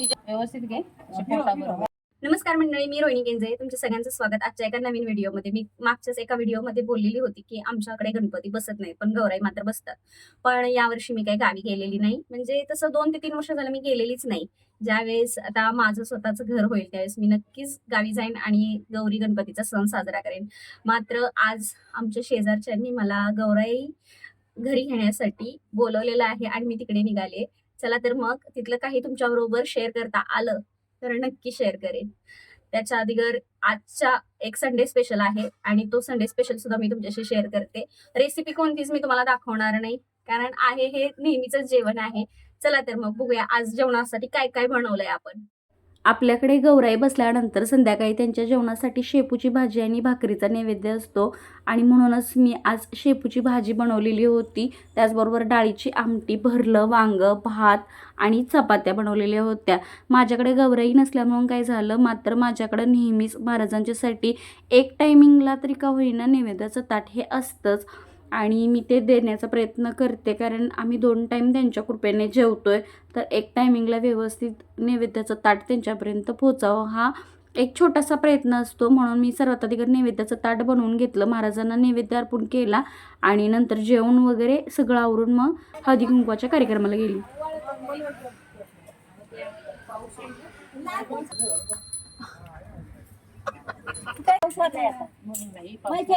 व्यवस्थित घे. नमस्कार मंडळी मी रोहिणी गेंजे. तुमच्या सगळ्यांचं स्वागत आजच्या एका नवीन व्हिडिओमध्ये. मी मागच्याच एका व्हिडिओमध्ये बोललेली होती की आमच्याकडे गणपती बसत नाही पण गौराई मात्र बसतात. पण यावर्षी मी काही गावी गेलेली नाही. म्हणजे तसं दोन ते तीन वर्ष झालं मी गेलेलीच नाही. ज्यावेळेस आता माझं स्वतःचं घर होईल त्यावेळेस मी नक्कीच गावी जाईन आणि गौरी गणपतीचा सण साजरा करेन. मात्र आज आमच्या शेजारच्यांनी मला गौराई घरी घेण्यासाठी बोलवलेलं आहे आणि मी तिकडे निघाले चला तर मग तिथलं काही तुमच्याबरोबर शेअर करता आलं तर नक्की शेअर करेन. त्याच्या अधिगर आजचा एक संडे स्पेशल आहे आणि तो संडे स्पेशल सुद्धा मी तुमच्याशी शेअर करते. रेसिपी कोणतीच मी तुम्हाला दाखवणार नाही कारण आहे हे नेहमीच जेवण आहे. चला तर मग बघूया आज जेवणासाठी काय काय बनवलंय आपण. आपल्याकडे गौराई बसल्यानंतर संध्याकाळी त्यांच्या जेवणासाठी शेपूची भाजी आणि भाकरीचा नैवेद्य असतो. आणि म्हणूनच मी आज शेपूची भाजी बनवलेली होती. त्याचबरोबर डाळीची आमटी भरलं वांगं भात आणि चपात्या बनवलेल्या होत्या. माझ्याकडे गौराई नसल्यामुळं काय झालं? मात्र माझ्याकडं नेहमीच महाराजांच्यासाठी एक टायमिंगला तरी का होईना नैवेद्याचं ताट हे असतंच. आणि मी ते देण्याचा प्रयत्न करते कारण आम्ही दोन टाईम त्यांच्या कृपेने जेवतो आहे तर एक टायमिंगला व्यवस्थित नैवेद्याचं ताट त्यांच्यापर्यंत पोचावं हा एक छोटासा प्रयत्न असतो. म्हणून मी सर्वात आधी नैवेद्याचं ताट बनवून घेतलं. महाराजांना नैवेद्य अर्पण केला आणि नंतर जेवण वगैरे सगळं आवरून मग हळदी कुंकवाच्या कार्यक्रमाला गेली.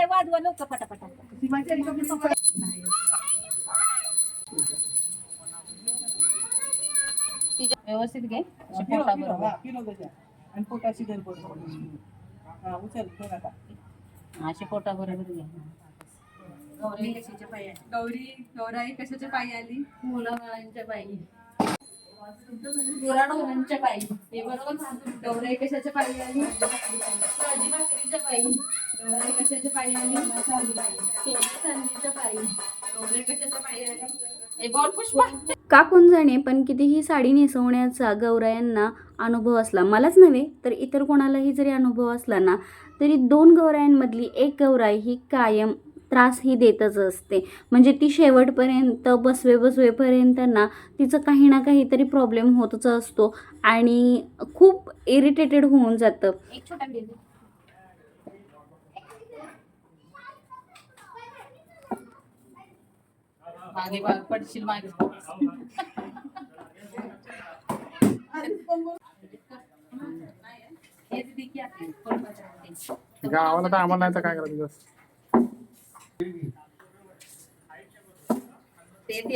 वाजवा व्यवस्थित घे. आणि पोटाची हा उचल अशी पोटाबरोबर घे. गौरी कशाच्या पायी गौरी गौराई कशाच्या पायी आली? मुलाबाळांच्या पायी. गुराढोरांच्या पायी. हे बरोबर. गौराई कशाच्या पायी आली? भाकरीच्या पायी. गौराई कशाच्या पायी आली? सोने चांदीच्या पायी? गौराई कशाच्या पायी आली बोल पुष्पा. का कोण जाणे पण कितीही साडी नेसवण्याचा गौरायांना अनुभव असला मलाच नव्हे तर इतर कोणालाही जरी अनुभव असला ना तरी दोन गौरायांमधली एक गौराई ही कायम त्रास ही देतच असते. म्हणजे ती शेवटपर्यंत बसवे बसवेपर्यंत ना तिचं काही ना काहीतरी प्रॉब्लेम होतच असतो आणि खूप इरिटेटेड होऊन जातं. एक छोटा मागे पडशील मागे. हे गावाला तर आम्हाला नाही तर काय करायचं ते ती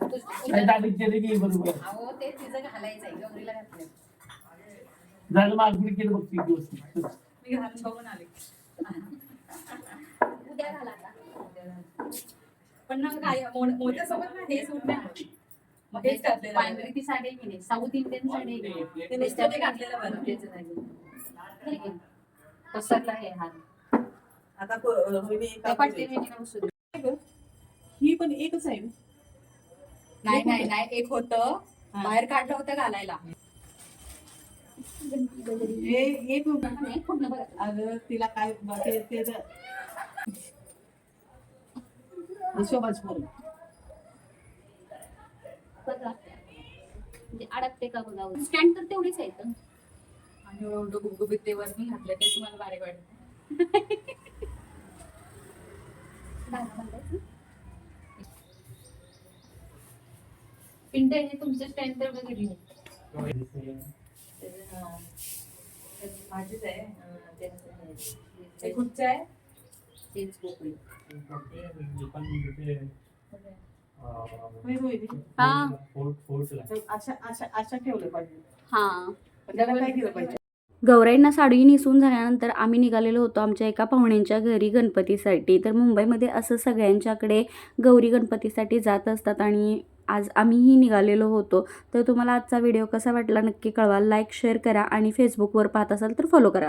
तू- तू- ते तिचं घालायचंय गौरीला घातलं झालं मागणी केलं बघ तीन दिवस मी घालून बघून आले. उद्या घाला आता. उद्या घाला. पण ना काय मोत्यासोबत ना हे सूट नाही होत. मग हेच घातलेलं बरं. पांढरी ती साडी आहे की नाही साऊथ इंडियन साडी? ते घातलेलं बरं. त्याचं नाही. ठीक आहे. पसरला आहे हा आता. ही पण एकच आहे? नाही नाही नाही एक होतं बाहेर काढलं होतं घालायला हे पूर्ण. अगं तिला काय ते ते जर- हिशोबाच बघा. म्हणजे अडकते का बघा स्टँड तर तेवढीच आहे इथं. आणि एवढं गुबगुबीत ते वरती घातलं ते तुम्हाला बारीक वाटतं. पिंट आहे तुमचं स्टँड तर बघितली माझीच आहे कुठचं आहे तेच पोकळी होय, रोहिणी. हा. तर अशा अशा अशा ठेवलं पाहिजे. हां. पण त्याला काय केलं पाहिजे? गौराईंना साडी नेसून झाल्यानंतर आम्ही निघालेलो होतो आमच्या एका पाहुण्यांच्या घरी गणपतीसाठी. तर मुंबईमध्ये असं सगळ्यांच्याकडे गौरी गणपतीसाठी जात असतात आणि आज आम्हीही निघालेलो होतो. तर तुम्हाला आजचा व्हिडिओ कसा वाटला नक्की कळवा. लाईक शेअर करा आणि फेसबुकवर पाहत असाल तर फॉलो करा.